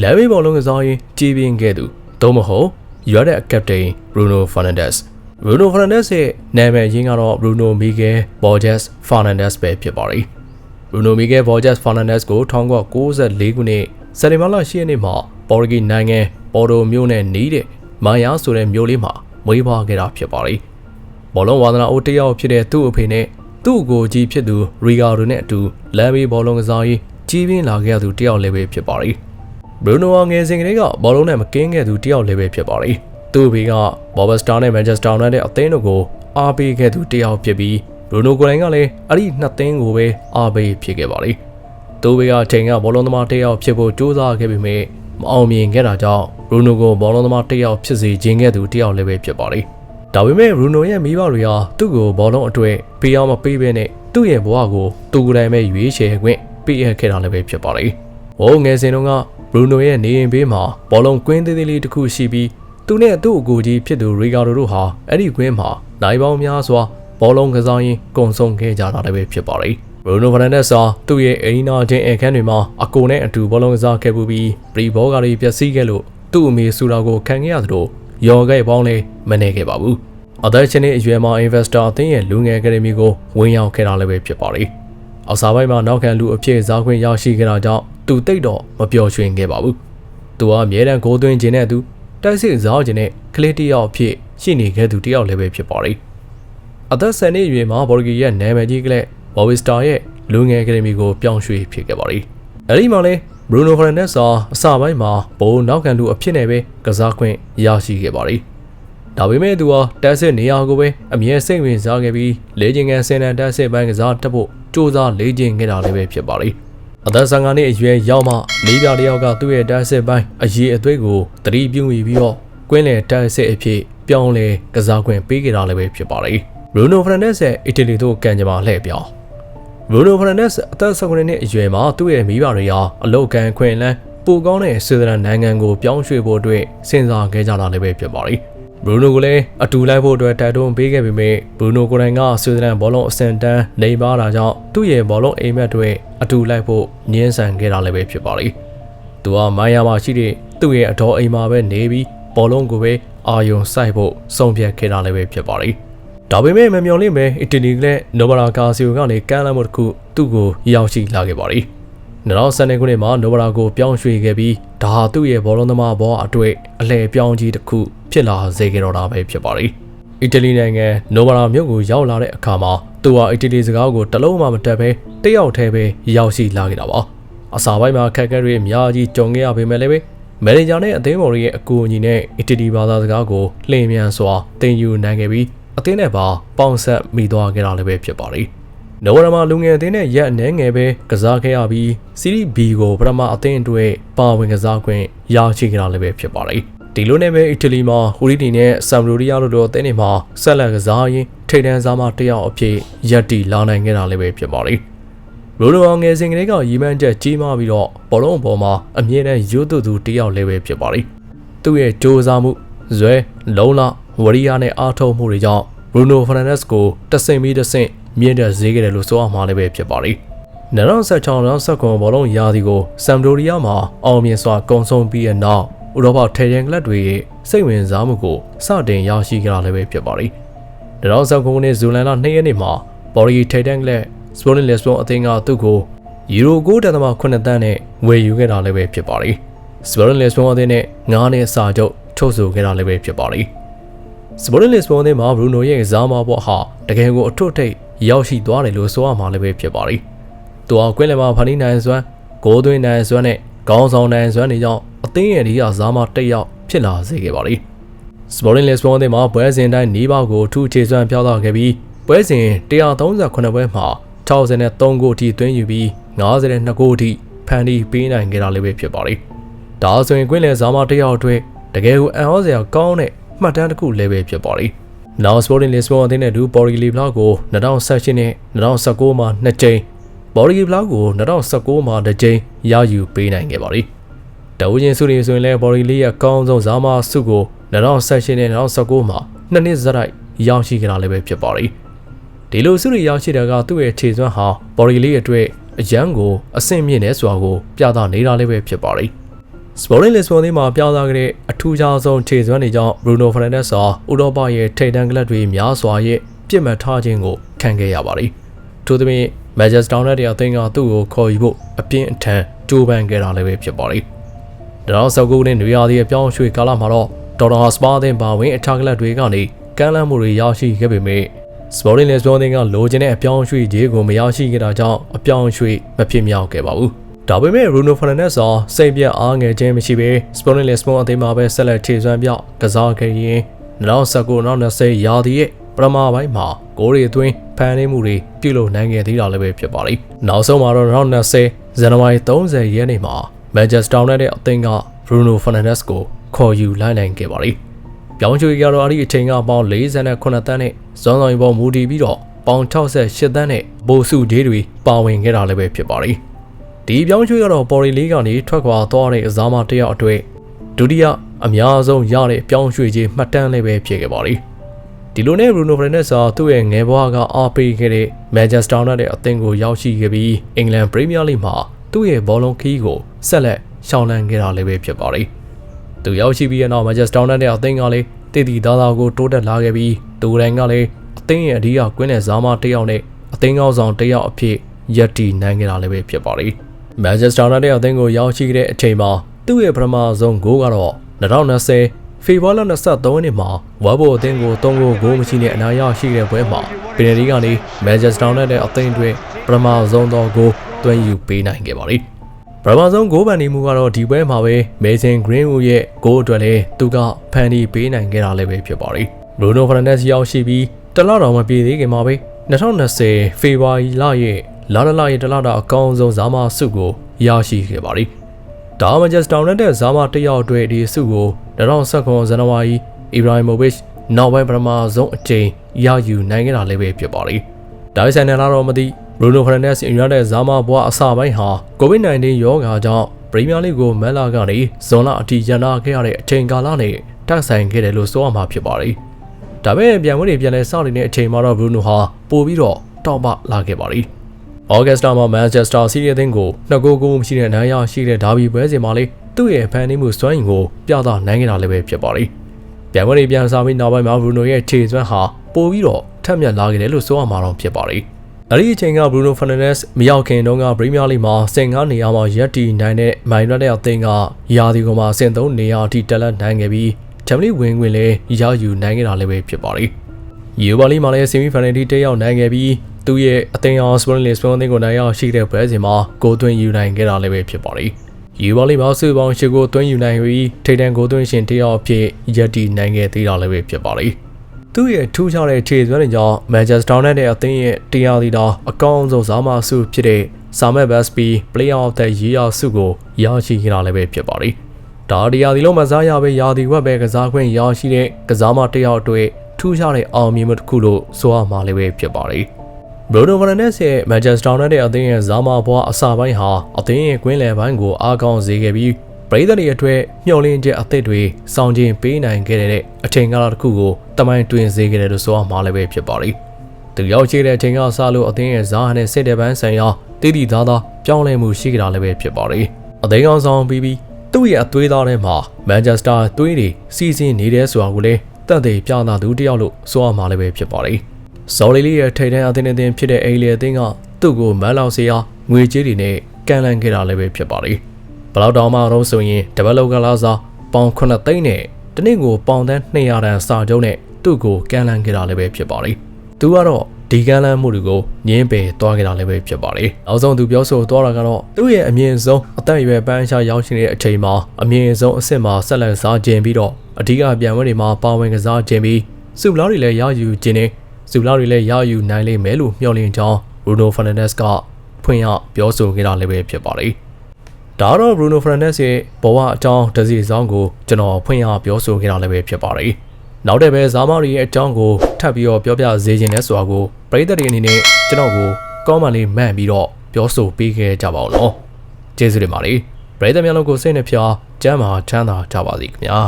လမ်းမေးဘောလုံးကစားရင်ကြီးပြင်းခဲ့သူသို့မဟုတ်ရွာတဲ့ကပတိန်ဘရူနိုဖာနန်ဒက်စ်ဘရူနိုဖာနန်ဒက်စ်ရဲ့နာမည်ရင်းကတော့ဘရူနိုမီဂယ်ဘော်ဂျက်စ်ဖာနန်ဒက်စ်ပဲဖြစ်ပါတယ်ဘရူနိုမီဂယ်ဘော်ဂျက်စ်ဖာနန်ဒက်စ်ကို1994ခုနှစ်စက်တင်ဘာလ10ရက်နေ့မှာပေါ်တူဂီနိုင်ငံပေါ်တိုမြို့နဲ့နီးတဲ့မာယာဆိုတဲ့မြို့လေးမှာမွေးဖွားခဲ့တာဖြစ်ပါတယ်ဘောလုံးဝါသနာအိုးတစ်ယောက်ဖြစ်တဲ့သူ့အဖေနဲ့သူ့အကိုကြီးဖြစ်သူရီဂါဒိုနဲ့အတူလမ်းမေးဘောလုံးကစားရေးကြီးပြင်းလာခဲ့သူတစ်ယောက်လည်းပဲဖြစ်ပါတယ် ဘရူနိုဟာငယ်စဉ်ကလေးကဘောလုံးနဲ့မကင်းခဲ့သူတစ်ယောက်လည်းပဲဖြစ်ပါတယ်သူ့အဖေကဘော်ဘစတာနဲ့မန်ချက်စတာယူနိုက်တက်အသင်းတို့ကိုအားပေးခဲ့သူတစ်ယောက်ဖြစ်ပြီးဘရူနိုကိုယ်တိုင်ကလည်းအဲ့ဒီနှစ်သင်းကိုပဲအားပေးဖြစ်ခဲ့ပါတယ်သူ့ဘေကအချိန်ကဘောလုံးသမားတစ်ယောက်ဖြစ်ဖို့ကြိုးစားခဲ့ပေမဲ့မအောင်မြင်ခဲ့တာကြောင့်ဘရူနိုကိုဘောလုံးသမားတစ်ယောက်ဖြစ်စေခြင်းခဲ့သူတစ်ယောက်လည်းပဲဖြစ်ပါတယ်။ဒါပေမဲ့ဘရူနိုရဲ့မိဘတွေဟာသူ့ကိုဘောလုံးအတွေ့ပေးအောင်မပေးဘဲနဲ့သူ့ရဲ့ဘဝကိုသူကိုယ်တိုင်ပဲရွေးချယ်ခွင့်ပေးအပ်ခဲ့တာလည်းပဲဖြစ်ပါတယ်။ဟိုငယ်စဉ်တုန်းက ဘရူနိုရဲ့နေအိမ်ဘေးမှာဘောလုံးကွင်းသေးသေးလေးတစ်ခုရှိပြီးသူနဲ့သူ့အကူကြီးဖြစ်သူရီဂါဒိုတို့ဟာအဲ့ဒီကွင်းမှာနိုင်ပေါင်းများစွာဘောလုံးကစားရင်းကုံဆုံးခဲ့ကြတာလည်းပဲဖြစ်ပါတယ်။ဘရူနိုဖာနန်ဒက်စ်ဟာသူ့ရဲ့အိမ်နာချင်းအခန်းတွေမှာအကိုနဲ့အတူဘောလုံးကစားခဲ့ပူပြီးပရီဘောကလေးပျက်စီးခဲ့လို့သူ့အမေဆူတာကိုခံခဲ့ရသလိုရော်ခဲ့ပေါင်းလည်းမနေခဲ့ပါဘူး။အသက်ရှင်တဲ့အရွယ်မှာ Investor အသင်းရဲ့လူငယ်အကယ်ဒမီကိုဝင်ရောက်ခဲ့တာလည်းပဲဖြစ်ပါတယ်။အစားပိုင်းမှာနောက်ခံလူအဖြစ်စားခွင့်ရရှိခဲ့တာကြောင့် သူတိတ်တော့မပျော်ရွှင်ခဲ့ပါဘူး။သူဟာအမြဲတမ်းဂိုးသွင်းခြင်းနဲ့သူတိုက်စစ်စားခြင်းနဲ့ကလေးတစ်ယောက်အဖြစ်ရှိနေခဲ့သူတစ်ယောက်လည်းပဲဖြစ်ပါတယ်။အသက်10နှစ်အရွယ်မှာဘော်ဂီရဲ့နာမည်ကြီးကလေးဘော်ဝီစတာရဲ့လူငယ်အကယ်ဒမီကိုပြောင်းရွှေ့ဖြစ်ခဲ့ပါသည်။အဲဒီမှာလဲဘရူနိုဖရန်ဒက်စ်ဟာအစပိုင်းမှာဘိုးနောက်ခံလူအဖြစ်နဲ့ပဲကစားခွင့်ရရှိခဲ့ပါသည်။ဒါပေမဲ့သူဟာတက်စစ်နေရာကိုပဲအမြဲစိတ်ဝင်စားခဲ့ပြီးလေ့ကျင့်ခန်းစင်တန်တက်စစ်ပိုင်းကစားတက်ဖို့စူးစမ်းလေ့ကျင့်ခဲ့တာလည်းပဲဖြစ်ပါသည်။ အသက်15နှစ်အရွယ်ရောက်မှလေးပြတယောက်ကသူ့ရဲ့တက်စစ်ပိုင်းအရေးအသွေးကိုတတိပြုမိပြီးတော့ကွင်းလယ်တက်စစ်အဖြစ်ပြောင်းလဲကစားခွင့်ပေးခဲ့တာလည်းပဲဖြစ်ပါသည်။ဘရူနိုဖရန်ဒက်စ်ရဲ့အီတလီတို့ကန်ကြမှာလှည့်ပြောင်းဘရူနိုဖရန်ဒက်စ်အသက်19နှစ်အရွယ်မှာသူ့ရဲ့မိဘတွေဟာအလုတ်ကန်ခွင့်လန်းပိုကောင်းတဲ့ဆွေဒန်နိုင်ငံကိုပြောင်းရွှေ့ဖို့အတွက်စဉ်းစားခဲ့ကြတာလည်းပဲဖြစ်ပါတယ်။ ဘရူနိုကလည်းအတူလိုက်ဖို့အတွက်တိုက်တွန်းပေးခဲ့ပေမဲ့ဘရူနိုကိုယ်တိုင်ကဆွေဒန်ဘောလုံးအဆင့်တန်းနေပါတာကြောင့်သူ့ရဲ့ဘောလုံးအိမ်မက်တွေအတူလိုက်ဖို့ညှင်းဆန်ခဲ့တာလည်းပဲဖြစ်ပါတယ်။သူကမိုင်ယာမှာရှိတဲ့သူ့ရဲ့အတော်အိမ်မှာပဲနေပြီးဘောလုံးကိုပဲအာယုံစိုက်ဖို့ဆုံးဖြတ်ခဲ့တာလည်းပဲဖြစ်ပါတယ်။ဒါပေမဲ့မမျော်လင့်ပဲအီတလီကလည်းနိုဗလာကာစီယိုကနေကမ်းလှမ်းမှုတစ်ခုသူ့ကိုရောက်ရှိလာခဲ့ပါသည် 2012ခုနှစ်မှာနိုဗလာကိုပြောင်းရွှေ့ခဲ့ပြီးဒါဟာသူ့ရဲ့ဘောလုံးသမားဘောအတွေ့အလှည့်ပြောင်းကြီးတစ်ခုဖြစ်လာစေခဲ့တော့တာပဲဖြစ်ပါသည်အီတလီနိုင်ငံနိုဗလာမြို့ကိုရောက်လာတဲ့အခါမှာသူဟာအီတလီစကားကိုတလုံးမှမတတ်ဘဲတယောက်တည်းပဲရောက်ရှိလာခဲ့တာပါအစာပိုင်းမှာခက်ခဲတွေအများကြီးကြုံခဲ့ရပေမဲ့လည်းမန်နေဂျာနဲ့အသင်းပေါ်ရဲ့အကူအညီနဲ့အီတလီဘာသာစကားကိုလှည့်မြန်စွာသင်ယူနိုင်ခဲ့ပြီးအသင်းနဲ့ပါပေါင်ဆက်မိသွားခဲ့တာလည်းပဲဖြစ်ပါတယ်။ နိုဝရမာလူငယ်အသင်းနဲ့ရက်အနှဲငယ်ပဲကစားခဲ့ရပြီးစီရီဘီကိုပထမအသင်းအတွက်ပါဝင်ကစားခွင့်ရရှိခဲ့တာလည်းပဲဖြစ်ပါတယ်။ဒီလိုနဲ့ပဲအီတလီမှာဟူရီတီနဲ့ဆမ်ဘရိုရီယာတို့တို့အသင်းတွေမှာဆက်လက်ကစားရင်းထိပ်တန်းစားမတစ်ယောက်အဖြစ်ရက်တီလာနိုင်ခဲ့တာလည်းပဲဖြစ်ပါတယ်။ရိုလိုအောင်ငယ်စဉ်ကလေးကရီမန်းချက်ကြီးမားပြီးတော့ဘောလုံးအပေါ်မှာအမြင့်နဲ့ရိုးတူတူတယောက်လည်းပဲဖြစ်ပါတယ်။သူ့ရဲ့စ조사မှုဇွဲလုံးလဝရီယာနဲ့အားထုတ်မှုတွေကြောင့်ဘရူနိုဖာနန်ဒက်စ်ကိုတဆင့်ပြီးတဆင့် မြင့်တက်ဈေးခဲ့တယ်လို့ဆိုအောင်မှာလည်းပဲဖြစ်ပါတယ်။2016နောက်ဆက်ကွန်ဘောလုံးရာသီကိုဆမ်ဒိုရီယာမှာအောင်မြင်စွာကုံဆုံးပြီးတဲ့နောက်ဥရောပထေရန်ကလပ်တွေရဲ့စိတ်ဝင်စားမှုကိုစတင်ရရှိကြတာလည်းပဲဖြစ်ပါတယ်။2019ခုနှစ်ဇူလိုင်လ2ရက်နေ့မှာဘော်ရီထေရန်ကလပ်စပိုနစ်လက်စပွန်အသင်းကသူ့ကိုယူရို9.8တန်းနဲ့ဝယ်ယူခဲ့တာလည်းပဲဖြစ်ပါတယ်။စပိုနစ်လက်စပွန်အသင်းနဲ့9နှစ်စာချုပ်ထုတ်ဆိုခဲ့တာလည်းပဲဖြစ်ပါတယ်။စပိုတင်လစ်စပွန်ထဲမှာဘရူနိုရဲ့ဇာမာဘော့ဟာတကယ်ကိုအထွတ်ထိပ် ရောက်ရှိသွားတယ်လို့ဆိုရမှာလည်းပဲဖြစ်ပါလိမ့်။သူဟာကွင်းလယ်မှာဖန်နီနိုင်စွမ်းဂိုးသွင်းနိုင်စွမ်းနဲ့ခေါင်းဆောင်နိုင်စွမ်းတွေကြောင့်အသင်းရဲ့ဒီကဇာမာတက်ရောက်ဖြစ်လာစေခဲ့ပါလိမ့်။စပိုတင်လစ်စပွန်ထဲမှာပွဲစဉ်တိုင်းနီးပါးကိုထူးခြေစွမ်းပြသခဲ့ပြီးပွဲစဉ်138ပွဲမှာ1003ဂိုးထိသွင်းယူပြီး52ဂိုးထိဖန်တီးပေးနိုင်ခဲ့တာလည်းပဲဖြစ်ပါလိမ့်။ဒါဆိုရင်ကွင်းလယ်ဇာမာတက်ရောက်အတွက်တကယ်ကိုအံ့ဩစရာကောင်းတဲ့မှတ်တမ်းတစ်ခုလည်းပဲဖြစ်ပါတယ်။ Now Sporting Lisbon အသင်းနဲ့ဒူပေါ်ရီလီဘလောက်ကို2018နဲ့2019မှာ2ကြိမ်ပေါ်ရီလီဘလောက်ကို2019မှာ2ကြိမ်ရယူပေးနိုင်ခဲ့ပါတယ်။တဝင်းစုတွေဆိုရင်လည်းပေါ်ရီလီရဲ့အကောင်းဆုံးဇာမာစုကို2018နဲ့2019မှာနှစ်နှစ်စရိုက်ရရှိခဲ့တာလည်းပဲဖြစ်ပါတယ်။ဒီလိုစုတွေရရှိတဲ့ကသူ့ရဲ့ခြေစွမ်းဟာပေါ်ရီလီအတွက်အရန်ကိုအဆင့်မြင့်နေဆိုတာကိုပြသနေတာလည်းပဲဖြစ်ပါတယ်။ Sporting Lisbon မှာပြောင်းလာခဲ့တဲ့အထူးခြားဆုံးခြေစွမ်းတွေကြောင့် Bruno Fernandes ဟာဥရောပရဲ့ထိပ်တန်းကလပ်တွေများစွာရဲ့ပြစ်မှတ်ထားခြင်းကိုခံခဲ့ရပါတယ်။ထို့သဖြင့် Manchester United အသင်းကသူ့ကိုခေါ်ယူဖို့အပြင်းအထန်ကြိုးပမ်းခဲ့တာလည်းပဲဖြစ်ပါတယ်။ဒါတော့ဆောက်ကူနဲ့နွေရာသီအပြောင်းအရွှေ့ကာလမှာတော့ဒေါ်တာစပါအသင်းပါဝင်အခြားကလပ်တွေကနေကမ်းလှမ်းမှုတွေရရှိခဲ့ပေမဲ့ Sporting Lisbon ကလိုချင်တဲ့အပြောင်းအရွှေ့ကြီးကိုမရရှိခဲ့တာကြောင့်အပြောင်းအရွှေ့မဖြစ်မြောက်ခဲ့ပါဘူး။ ဒါပေမဲ့ Bruno Fernandes ဟာစိတ်ပြတ်အားငယ်ခြင်းမရှိဘဲ Sporting Lisbon အသင်းမှာပဲဆက်လက်ခြေစွမ်းပြောက်ကစားခဲ့ရင်2019-20ရာသီရဲ့ပထမပိုင်းမှာဂိုးတွေအတွင်းဖန်နေမှုတွေပြုလုပ်နိုင်ခဲ့သေးတာလည်းပဲဖြစ်ပါလိမ့်။နောက်ဆုံးမှာတော့2020ဇန်နဝါရီ30ရက်နေ့မှာ Manchester United အသင်းက Bruno Fernandes ကိုခေါ်ယူလိုက်နိုင်ခဲ့ပါလိမ့်။ပြောင်းရွှေ့ကြတော့အဲ့ဒီအချိန်ကပေါင်း48တန်းနဲ့ဇွန်ဆောင်ပေါ်မူတည်ပြီးတော့ပေါင်68တန်းနဲ့ဘိုစုဒေးတွေပါဝင်ခဲ့တာလည်းပဲဖြစ်ပါလိမ့်။ ဒီပြောင်းရွှေ့ကတော့ပေါ်ရီလေးကနေထွက်ခွာသွားတဲ့အစားမတယောက်အတွေ့ဒုတိယအများဆုံးရတဲ့ပြောင်းရွှေ့ခြင်းမှတ်တမ်းလည်းပဲဖြစ်ခဲ့ပါလိမ့်။ဒီလိုနဲ့ Bruno Fernandes ဟာသူ့ရဲ့ငယ်ဘဝကအားပေးခဲ့တဲ့ Manchester United အသင်းကိုရောက်ရှိခဲ့ပြီး England Premier League မှာသူ့ရဲ့ဘောလုံးခီးကိုဆက်လက်ရှောင်လန်းခဲ့တာလည်းပဲဖြစ်ပါလိမ့်။သူရောက်ရှိပြီးတဲ့နောက် Manchester United အသင်းကလည်းတည်တည်သားသားကိုတိုးတက်လာခဲ့ပြီးသူတိုင်းကလည်းအသင်းရဲ့အဓိကကွင်းတဲ့ဇာမတစ်ယောက်နဲ့အသင်းကောင်းဆောင်တစ်ယောက်အဖြစ်ရပ်တည်နိုင်ခဲ့တာလည်းပဲဖြစ်ပါလိမ့်။ Manchester United အသင်းကိုရောက်ရှိခဲ့တဲ့အချိန်မှာသူ့ရဲ့ပထမဆုံးဂိုးကတော့2020ဖေဖော်ဝါရီလ23ရက်နေ့မှာဝါဘောအသင်းကို3ဂိုးဂိုးမရှိနဲ့အနာရရှိတဲ့ပွဲမှာပီနယ်တီကနေ Manchester United အသင်းတွေပထမဆုံးသောဂိုးသွင်းယူပေးနိုင်ခဲ့ပါလိမ့်ပထမဆုံးဂိုးပန်နေမှုကတော့ဒီပွဲမှာပဲ Mason Greenwood ရဲ့ဂိုးအတွက်လည်းသူကဖန်တီးပေးနိုင်ခဲ့တာလည်းပဲဖြစ်ပါလိမ့် Bruno Fernandes ရောက်ရှိပြီးတလတော်မပြေသေးခင်မှာပဲ2020ဖေဖော်ဝါရီလရဲ့ လာလလရဲ့တလတာအကောင်းဆုံးဇာမဆုကိုရရှိခဲ့ပါလိမ့်ဒါမန်ချက်စတာယူနိုက်တက်ဇာမတစ်ယောက်အတွက်ဒီဆုကို2019ဇန်နဝါရီအီဘရာဟီမိုဗစ်နောက်ပိုင်းပထမဆုံးအကြိမ်ရယူနိုင်ခဲ့တာလည်းပဲဖြစ်ပါလိမ့်ဒါဆိုင်နယ်လာတော့မသိဘရူနိုဖရန်ဒက်စ်အင်ရတဲ့ဇာမဘွားအစပိုင်းဟာကိုဗစ် -19 ရောဂါကြောင့်ပရီးမီးယားလိကိုမန်လာကနေဇွန်လအထိရန်နာခဲ့ရတဲ့အချိန်ကာလနဲ့တိုက်ဆိုင်ခဲ့တယ်လို့ဆိုရမှာဖြစ်ပါလိမ့်ဒါပေမဲ့ပြန်ဝင်နေပြန်လဲစောင့်နေတဲ့အချိန်မှာတော့ဘရူနိုဟာပို့ပြီးတော့တောက်ပလာခဲ့ပါလိမ့်။ ဩဂတ်စတာမှာမန်ချက်စတာစီးရီးအသင်းကိုနှစ်ဂိုးကိုမရှိတဲ့နိုင်ရရှိတဲ့ဒါဘီပွဲစဉ်မှာလေသူ့ရဲ့ဖန်တီးမှုစွမ်းရည်ကိုပြသနိုင်ခဲ့တာလည်းပဲဖြစ်ပါလိမ့်။ပြန်ဝင်နေပြန်စားပြီးနောက်ပိုင်းမှာဘရူနိုရဲ့ခြေစွမ်းဟာပိုပြီးတော့ထက်မြက်လာခဲ့တယ်လို့ဆိုရမှာတော့ဖြစ်ပါလိမ့်။အဲ့ဒီအချိန်ကဘရူနိုဖာနန်ဒက်စ်မရောက်ခင်တုန်းကပရီးမီးယားလိမှာစင်ကားနေရာမှာရပ်တည်နိုင်တဲ့မိုင်ရက်တဲ့အသင်းကယာဒီကိုမှာစင်သုံးနေရာအထိတက်လက်နိုင်ခဲ့ပြီးဂျမနီဝင်ဝင်လည်းရယူနိုင်ခဲ့တာလည်းပဲဖြစ်ပါလိမ့်။ယူဘာလီမှာလည်းဆီမီဖိုင်နယ်တီတက်ရောက်နိုင်ခဲ့ပြီး သူ့ရဲ့အသင်းအောင်စပွန်လီစပွန်အသင်းကိုနိုင်ရောက်ရှိတဲ့ပွဲစဉ်မှာဂိုးသွင်းယူနိုင်ခဲ့တာလည်းပဲဖြစ်ပါလိမ့်။ယူဘာလီမှာစုပေါင်းရှစ်ဂိုးသွင်းယူနိုင်ပြီးထိပ်တန်းဂိုးသွင်းရှင်တယောက်အဖြစ်ရပ်တည်နိုင်ခဲ့သေးတာလည်းပဲဖြစ်ပါလိမ့်။သူ့ရဲ့ထူးခြားတဲ့ခြေစွမ်းတွေကြောင့်မန်ချက်စတာယူနိုက်တက်အသင်းရဲ့တရားသီတာအကောင်းဆုံးဇာမဆုဖြစ်တဲ့ဆာမက်ဘတ်စပီ Player of the Year ဆုကိုရရှိခဲ့တာလည်းပဲဖြစ်ပါလိမ့်။ဒါတရားဒီလုံးမစားရပဲရာဒီဝက်ပဲကစားခွင့်ရရှိတဲ့ကစားမတစ်ယောက်အတွက်ထူးခြားတဲ့အောင်မြင်မှုတစ်ခုလို့ဆိုရမှာလည်းပဲဖြစ်ပါ လိမ့်။ Bruno Fernandes ရဲ့ Manchester United အသင်းရဲ့ဇာမာဘွားအစပိုင်းဟာအသင်းရဲ့ကွင်းလယ်ပိုင်းကိုအားကောင်းစေခဲ့ပြီးပရိသတ်တွေအတွက်မျှော်လင့်ချက်အသစ်တွေစောင့်ခြင်းပေးနိုင်ခဲ့တဲ့အချိန်ကာလတစ်ခုကိုတမိုင်းတွင်စေခဲ့တယ်လို့ဆိုရမှာလည်းပဲဖြစ်ပါလိမ့်။သူရောက်ရှိတဲ့အချိန်ကစလို့အသင်းရဲ့ဇာဟန်နဲ့စစ်တဲ့ပန်းဆိုင်ရာတည်တည်သားသားပြောင်းလဲမှုရှိကြတာလည်းပဲဖြစ်ပါလိမ့်။အသင်းကောင်ဆောင်ပြီးပြီးသူ့ရဲ့အသွေးသားထဲမှာမန်ချက်စတာသွေးတွေစီစဉ်နေတယ်ဆိုတာကိုလည်းတတ်သိပြသသူတယောက်လို့ဆိုရမှာလည်းပဲဖြစ်ပါလိမ့်။ ဇော်လီလီရဲ့ထိတ်တန်းအသင်းအသင်းဖြစ်တဲ့အိလီအသင်းကသူ့ကိုမန်းလောက်စေရာငွေကြေးတွေနဲ့ကန်လန့်ခဲ့တာလည်းပဲဖြစ်ပါလိမ့်။ဘလောက်တောင်မှတော့ဆိုရင်တပတ်လောက်ကလာစားပေါင်9သိန်းနဲ့တနည်းကိုပေါင်တန်း200တန်စာကျုံးနဲ့သူ့ကိုကန်လန့်ခဲ့တာလည်းပဲဖြစ်ပါလိမ့်။သူကတော့ဒီကမ်းလမ်းမှုတွေကိုညင်းပယ်သွားခဲ့တာလည်းပဲဖြစ်ပါလေ။နောက်ဆုံးသူပြောဆိုသွားတာကတော့သူ့ရဲ့အမြင့်ဆုံးအသက်အရွယ်ပန်းရှားရောက်ရှိနေတဲ့အချိန်မှာအမြင့်ဆုံးအဆင့်မှာဆက်လက်စားကျင်ပြီးတော့အဓိကပြန်ပွဲတွေမှာပါဝင်ကစားကျင်ပြီးစုလားတွေလည်းရယူခြင်းနဲ့ စုလားတွေလည်းရယူနိုင်လိမ့်မယ်လို့မျှော်လင့်ကြောင်း Bruno Fernandes ကဖွင့်ရပြောဆိုခဲ့တာလည်းပဲဖြစ်ပါလေ။ဒါတော့ Bruno Fernandes ရဲ့ဘဝအကြောင်းတစီဆောင်ကိုကျွန်တော်ဖွင့်ရပြောဆိုခဲ့တာလည်းပဲဖြစ်ပါလေ။နောက်တဲ့ပဲဇာမာရီရဲ့အကြောင်းကိုထပ်ပြီးတော့ပြောပြစေခြင်းလဲဆိုတာကိုပရိသတ်တွေအနေနဲ့ကျွန်တော်ကိုကောင်းမလေးမှန်ပြီးတော့ပြောဆိုပေးခဲ့ကြပါဦးနော်ကျေးဇူးတင်ပါတယ်ပရိသတ်များလုံးကိုစိတ်နှဖျားကျမ်းမာချမ်းသာကြပါစေခင်ဗျာ